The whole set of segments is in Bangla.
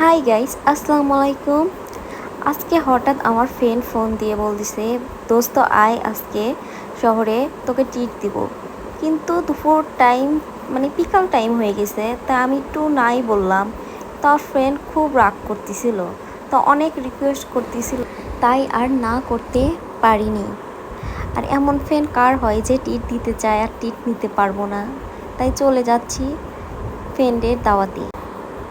হাই গাইস আসসালামু আলাইকুম আজকে হঠাৎ আমার ফ্রেন্ড ফোন দিয়ে বলতেছে, দোস্ত, আয় আজকে শহরে, তোকে ট্রিট দিব। কিন্তু দুপুর টাইম মানে বিকাল টাইম হয়ে গেছে, তা আমি একটু নাই বললাম। তার ফ্রেন্ড খুব রাগ করতেছিল, তো অনেক রিকোয়েস্ট করতেছিল, তাই আর না করতে পারিনি। আর এমন ফ্রেন্ড কার হয় যে টিট দিতে চায় আর টিট নিতে পারব না? তাই চলে যাচ্ছি ফ্রেন্ডের দাওয়াতে।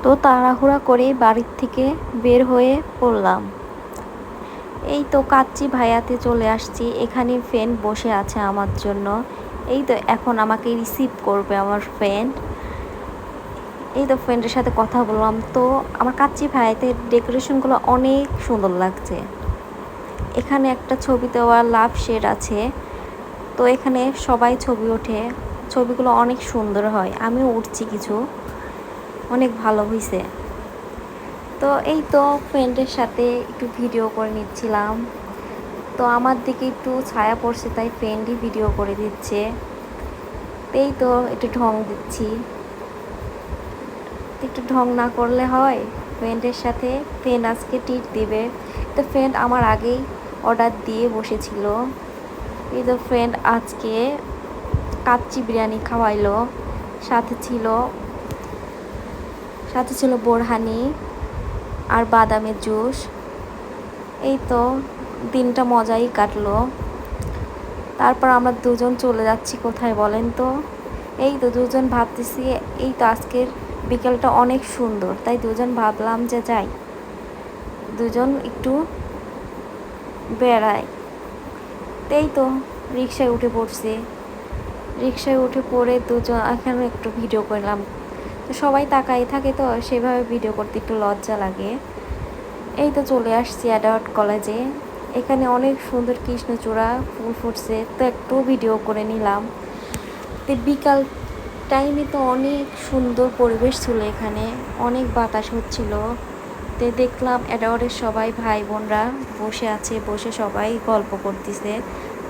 তো তাড়াহুড়া করে বাড়ির থেকে বের হয়ে পড়লাম। এই তো কাচ্চি ভাইয়াতে চলে আসছি, এখানে ফ্রেন্ড বসে আছে আমার জন্য। এই তো এখন আমাকে রিসিভ করবে আমার ফ্রেন্ড এই তো ফ্রেন্ডের সাথে কথা বললাম। তো আমার কাচ্চি ভাইয়াতে ডেকোরেশনগুলো অনেক সুন্দর লাগছে। এখানে একটা ছবি দেওয়া লাভ শেড আছে। তো এখানে সবাই ছবি ওঠে। ছবিগুলো অনেক সুন্দর হয়। আমিও উঠছি কিছু। অনেক ভালো হয়েছে তো এই তো ফ্রেন্ডের সাথে একটু ভিডিও করে নিচ্ছিলাম। তো আমার দিকে একটু ছায়া পড়ছে, তাই ফ্রেন্ডই ভিডিও করে দিচ্ছে। এই তো একটু ঢং দিচ্ছি। একটু ঢং না করলে হয় ফ্রেন্ডের সাথে। ফ্রেন্ড আজকে টিট দিবে। তো ফ্রেন্ড আমার আগেই অর্ডার দিয়ে বসেছিল। এই তো ফ্রেন্ড আজকে কাচ্চি বিরিয়ানি খাওয়াইলো। সাথে ছিল সাথে ছিল বোরহানি আর বাদামের জুস। এই তো দিনটা মজাই কাটলো। তারপর আমরা দুজন চলে যাচ্ছি, কোথায় বলেন তো? এই তো দুজন ভাবতেছি, এই তো আজকের বিকেলটা অনেক সুন্দর। তাই দুজন ভাবলাম যে যাই। দুজন একটু বেড়াই। এই তো রিক্সায় উঠে পড়ছি। রিক্সায় উঠে পড়ে দুজন এখানে একটু ভিডিও করলাম। তো সবাই তাকাই থাকে তো, সেভাবে ভিডিও করতে একটু লজ্জা লাগে। এই তো চলে আসছি অ্যাডার্ট কলেজে এখানে অনেক সুন্দর কৃষ্ণচূড়া, ফুল ফুটছে, তো একটু ভিডিও করে নিলাম। তো বিকাল টাইমে তো অনেক সুন্দর পরিবেশ ছিল এখানে, অনেক বাতাস হচ্ছিল। তো দেখলাম অ্যাডাওয়ারের সবাই ভাই বোনরা বসে আছে, বসে সবাই গল্প করতেছে।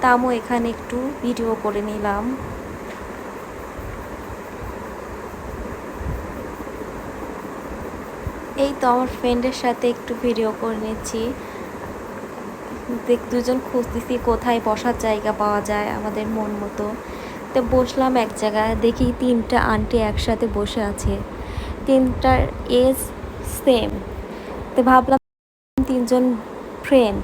তামও এখানে একটু ভিডিও করে নিলাম। এই তো আমার ফ্রেন্ডের সাথে একটু ভিডিও করে নিচ্ছি। দেখ, দুজন খুঁজতেছি কোথায় বসার জায়গা পাওয়া যায় আমাদের মন মতো। তো বসলাম এক জায়গায়, দেখি তিনটা আন্টি একসাথে বসে আছে। তিনটার এজ সেম তো ভাবলাম তিনজন ফ্রেন্ড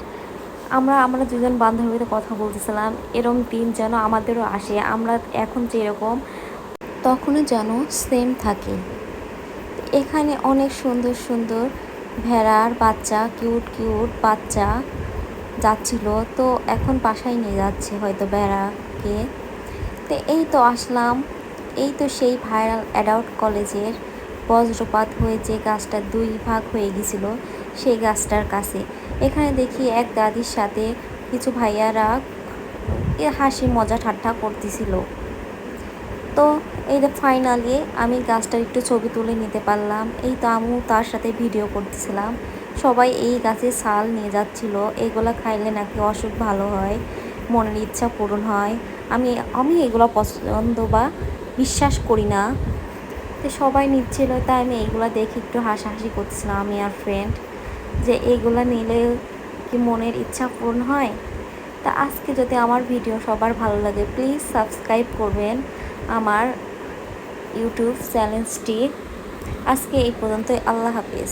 আমরা আমরা দুজন বান্ধবীতে কথা বলতেছিলাম, এরম দিন যেন আমাদেরও আসে। আমরা এখন যেরকম, তখনও যেন সেম থাকে। এখানে অনেক সুন্দর সুন্দর ভেড়ার বাচ্চা, কিউট কিউট বাচ্চা যাচ্ছিল। তো এখন বাসায় নিয়ে যাচ্ছে হয়তো ভেড়াকে। তো এই তো আসলাম। এই তো সেই ভাইরাল অ্যাডাল্ট কলেজের বজ্রপাত হয়ে যে গাছটা দুই ভাগ হয়ে গেছিল, সেই গাছটার কাছে। এখানে দেখি এক দাদির সাথে কিছু ভাইয়ারা হাসি মজা ঠাট্টা করতেছিল। তো এই যে ফাইনালি আমি গাছটার একটু ছবি তুলে নিতে পারলাম। এই তো আমিও তার সাথে ভিডিও করতেছিলাম। সবাই এই গাছের ছাল নিয়ে যাচ্ছিল। এগুলো খাইলে নাকি অসুখ ভালো হয়, মনের ইচ্ছা পূরণ হয়। আমি আমি এগুলো পছন্দ বা বিশ্বাস করি না। তো সবাই নিচ্ছিল, তাই আমি এইগুলো দেখে একটু হাসাহাসি করতেছিলাম, আমি আর ফ্রেন্ড যে এইগুলো নিলে কি মনের ইচ্ছা পূরণ হয়? তা আজকে যদি আমার ভিডিও সবার ভালো লাগে প্লিজ সাবস্ক্রাইব করবেন। আমার ইউটিউব চ্যানেলটি আজকে এই পর্যন্তই। আল্লাহ হাফিজ।